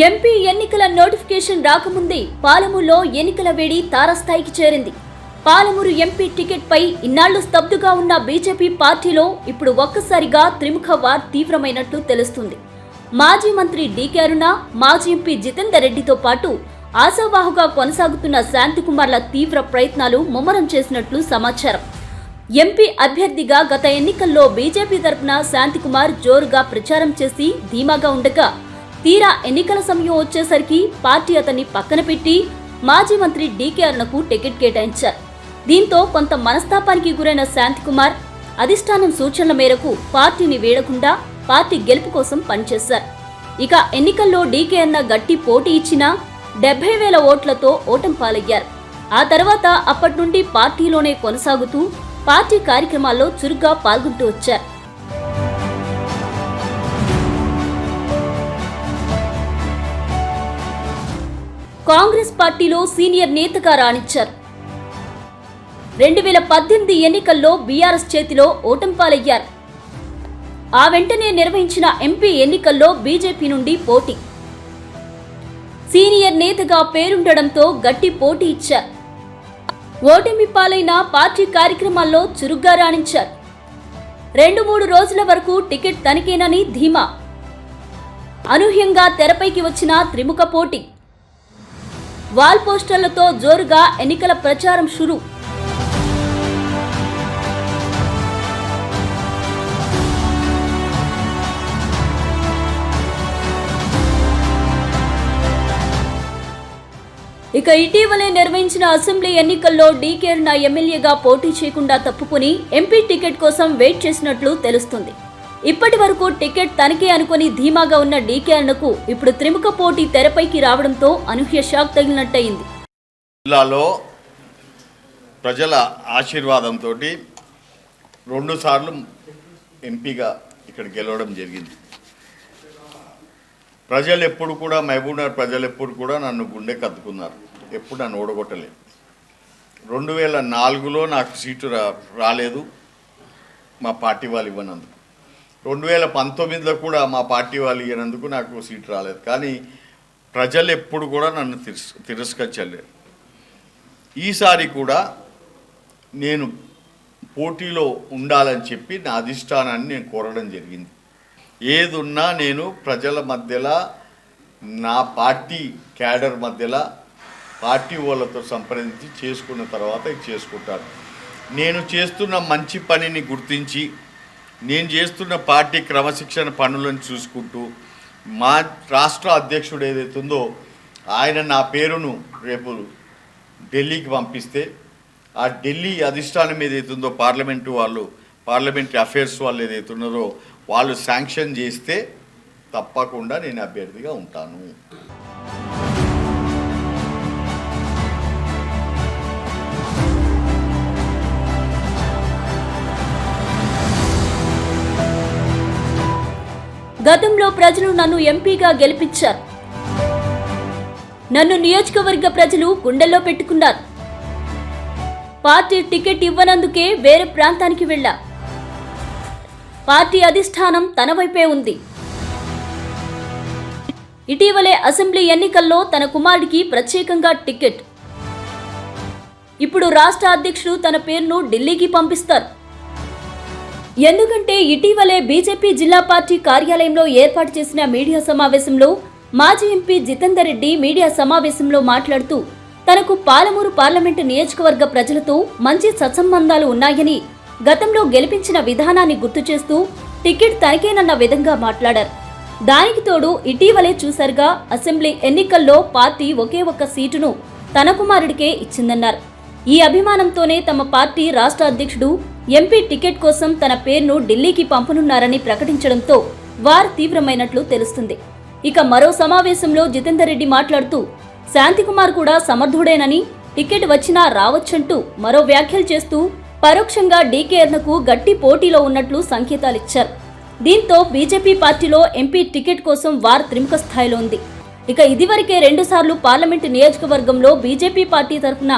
MP ఎన్నికల notification రాకముందే పాలమూరులో ఎన్నికల వేడి తారస్థాయికి చేరింది. పాలమూరు ఎంపీ టికెట్పై ఇన్నాళ్ళు స్తబ్దుగా ఉన్న బీజేపీ పార్టీలో ఇప్పుడు ఒక్కసారిగా త్రిముఖ వార్ తీవ్రమైనట్లు తెలుస్తుంది. మాజీ మంత్రి డీకే అరుణ మాజీ ఎంపీ జితేందర్ రెడ్డితో పాటు ఆశావాహుగా కొనసాగుతున్న శాంతికుమార్ల తీవ్ర ప్రయత్నాలు ముమ్మరం చేసినట్లు సమాచారం. ఎంపీ అభ్యర్థిగా గత ఎన్నికల్లో బీజేపీ తరపున శాంతికుమార్ జోరుగా ప్రచారం చేసి ధీమాగా ఉండగా తీరా ఎన్నికల సమయం వచ్చేసరికి పార్టీ అతన్ని పక్కన పెట్టి మాజీ మంత్రి డీకే అరుణకు టికెట్ కేటాయించారు. దీంతో కొంత మనస్తాపానికి గురైన శాంతికుమార్ అధిష్టానం సూచనల మేరకు పార్టీని వీడకుండా పార్టీ గెలుపు కోసం పనిచేశారు. ఇక ఎన్నికల్లో డీకే అన్న గట్టి పోటీ ఇచ్చినా డెబ్బై వేల ఓట్లతో ఓటం పాలయ్యారు. ఆ తర్వాత అప్పటి నుండి పార్టీలోనే కొనసాగుతూ పార్టీ కార్యక్రమాల్లో చురుగ్గా పాల్గొంటూ వచ్చారు. కాంగ్రెస్ పార్టీలో సీనియర్ నేతగా రాణించారు. రెండు వేల పద్దెనిమిది ఎన్నికల్లో బీఆర్ఎస్ చేతిలో ఓటమి పాలయ్యారు ఆ వెంటనే నిర్వహించిన ఎంపీ ఎన్నికల్లో బీజేపీ నుండి పోటీ. సీనియర్ నేతగా పేరుండడంతో గట్టి పోటీ ఇచ్చారు. ఓటమి పాలైన పార్టీ కార్యక్రమాల్లో చురుగ్గా రాణించారు. రెండు మూడు రోజుల వరకు టికెట్ తనిఖీనని ధీమా. అనూహ్యంగా తెరపైకి వచ్చిన త్రిముఖ పోటీ. వాల్ పోస్టర్లతో జోరుగా ఎన్నికల ప్రచారం షురు. ఇక ఇటీవలే నిర్వహించిన అసెంబ్లీ ఎన్నికల్లో డీకేర్ నా ఎమ్మెల్యేగా పోటీ చేయకుండా తప్పుకుని ఎంపీ టికెట్ కోసం వెయిట్ చేసినట్లు తెలుస్తుంది. ఇప్పటి వరకు టికెట్ తనకే అనుకుని ధీమాగా ఉన్న డీకే అన్నకు ఇప్పుడు త్రిముఖ పోటీ తెరపైకి రావడంతో అనూహ్య షాక్ తగిలినట్టయింది. జిల్లాలో ప్రజల ఆశీర్వాదంతో రెండుసార్లు ఎంపీగా ఇక్కడ గెలవడం జరిగింది. ప్రజలు ఎప్పుడు కూడా మహబూబ్నగర్ ప్రజలు ఎప్పుడు కూడా నన్ను గుండె కత్తుకున్నారు. ఎప్పుడు నన్ను ఓడగొట్టలేదు. రెండు వేల నాలుగులో నాకు సీటు రా రాలేదు. మా పార్టీ వాళ్ళు ఇవ్వనందుకు. రెండు వేల పంతొమ్మిదిలో కూడా మా పార్టీ వాళ్ళు ఇవ్వనందుకు నాకు సీట్ రాలేదు. కానీ ప్రజలు ఎప్పుడు కూడా నన్ను తిరస్ తిరస్కరించలేరు ఈసారి కూడా నేను పోటీలో ఉండాలని చెప్పి నా అధిష్టానాన్ని నేను కోరడం జరిగింది. ఏదున్నా నేను ప్రజల మధ్యలో నా పార్టీ క్యాడర్ మధ్యలో పార్టీ వాళ్ళతో సంప్రదించి చేసుకున్న తర్వాత ఇది చేసుకుంటాను. నేను చేస్తున్న మంచి పనిని గుర్తించి నేను చేస్తున్న పార్టీ క్రమశిక్షణ పనులను చూసుకుంటూ మా రాష్ట్ర అధ్యక్షుడు ఏదైతుందో ఆయన నా పేరును రేపు ఢిల్లీకి పంపిస్తే ఆ ఢిల్లీ అధిష్టానం ఏదైతుందో పార్లమెంటు వాళ్ళు పార్లమెంటరీ అఫైర్స్ వాళ్ళు ఏదైతే ఉన్నారో వాళ్ళు శాంక్షన్ చేస్తే తప్పకుండా నేను అభ్యర్థిగా ఉంటాను. గతంలో ప్రజలు నన్ను ఎంపీగా గెలిపించారు. నన్ను నియోజకవర్గ ప్రజలు గుండెల్లో పెట్టుకున్నారు. పార్టీ టికెట్ ఇవ్వనందుకే వేరే ప్రాంతానికి వెళ్ళా. పార్టీ అధిష్టానం తన వైపే ఉంది. ఇటీవలే అసెంబ్లీ ఎన్నికల్లో తన కుమారుడికి ప్రత్యేకంగా టికెట్. ఇప్పుడు రాష్ట్ర అధ్యక్షుడు తన పేరును ఢిల్లీకి పంపిస్తారు. ఎందుకంటే ఇటీవలే బీజేపీ జిల్లా పార్టీ కార్యాలయంలో ఏర్పాటు చేసిన మీడియా సమావేశంలో మాజీ ఎంపీ జితేందర్ రెడ్డి మీడియా సమావేశంలో మాట్లాడుతూ తనకు పాలమూరు పార్లమెంటు నియోజకవర్గ ప్రజలతో మంచి సత్సంబంధాలు ఉన్నాయని గతంలో గెలిపించిన విధానాన్ని గుర్తు చేస్తూ టికెట్ తనకేనన్న విధంగా మాట్లాడారు. దానికి తోడు ఇటీవలే చూశారుగా అసెంబ్లీ ఎన్నికల్లో పార్టీ ఒకే ఒక్క సీటును తన కుమారుడికే ఇచ్చిందన్నారు. ఈ అభిమానంతోనే తమ పార్టీ రాష్ట్ర అధ్యక్షుడు ఎంపీ టికెట్ కోసం తన పేరును ఢిల్లీకి పంపనున్నారని ప్రకటించడంతో వార్ తీవ్రమైనట్లు తెలుస్తుంది. ఇక మరో సమావేశంలో జితేందర్ రెడ్డి మాట్లాడుతూ శాంతికుమార్ కూడా సమర్థుడేనని టికెట్ వచ్చినా రావచ్చంటూ మరో వ్యాఖ్యలు చేస్తూ పరోక్షంగా డీకేఎర్నకు గట్టి పోటీలో ఉన్నట్లు సంకేతాలిచ్చారు. దీంతో బీజేపీ పార్టీలో ఎంపీ టికెట్ కోసం వార్ త్రిముఖ స్థాయిలో ఉంది. ఇక ఇదివరకే రెండుసార్లు పార్లమెంటు నియోజకవర్గంలో బీజేపీ పార్టీ తరఫున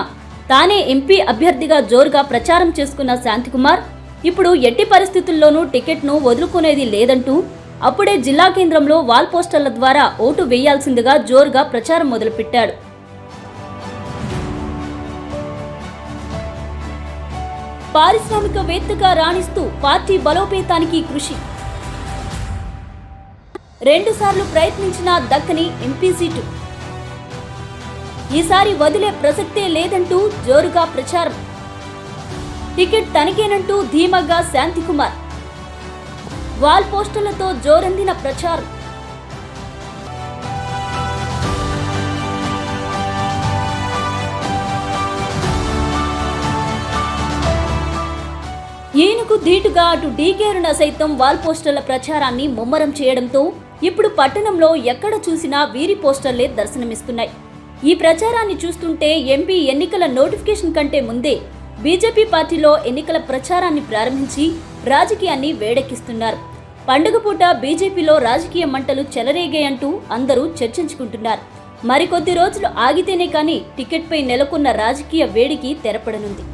తానే ఎంపీ అభ్యర్థిగా జోరుగా ప్రచారం చేసుకున్న శాంతికుమార్ ఇప్పుడు ఎట్టి పరిస్థితుల్లోనూ టికెట్ను వదులుకునేది లేదంటూ అప్పుడే జిల్లా కేంద్రంలో వాల్ పోస్టర్ల ద్వారా ఓటు వేయాల్సిందిగా జోరుగా ప్రచారం మొదలుపెట్టాడు. పారిశ్రామికవేత్తగా రాణిస్తూ పార్టీ బలోపేతానికి కృషి. రెండుసార్లు ప్రయత్నించినా దక్కని ఎంపీ సీటు. ఈసారి వదిలే ప్రసక్తే లేదంటూ జోరుగా ప్రచారం. టికెట్ తనకేనంటూ ధీమగా శాంతికుమార్. వాల్ పోస్టర్లతో జోరందిన ప్రచారం. ఈయనకు ధీటుగా అటు డీకేరున సైతం వాల్ పోస్టర్ల ప్రచారాన్ని ముమ్మరం చేయడంతో ఇప్పుడు పట్టణంలో ఎక్కడ చూసినా వీరి పోస్టర్లే దర్శనమిస్తున్నాయి. ఈ ప్రచారాన్ని చూస్తుంటే ఎంపీ ఎన్నికల నోటిఫికేషన్ కంటే ముందే బీజేపీ పార్టీలో ఎన్నికల ప్రచారాన్ని ప్రారంభించి రాజకీయాన్ని వేడెక్కిస్తున్నారు. పండుగ పూట బీజేపీలో రాజకీయ మంటలు చెలరేగాయంటూ అందరూ చర్చించుకుంటున్నారు. మరికొద్ది రోజులు ఆగితేనే కానీ టికెట్పై నెలకొన్న రాజకీయ వేడికి తెరపడనుంది.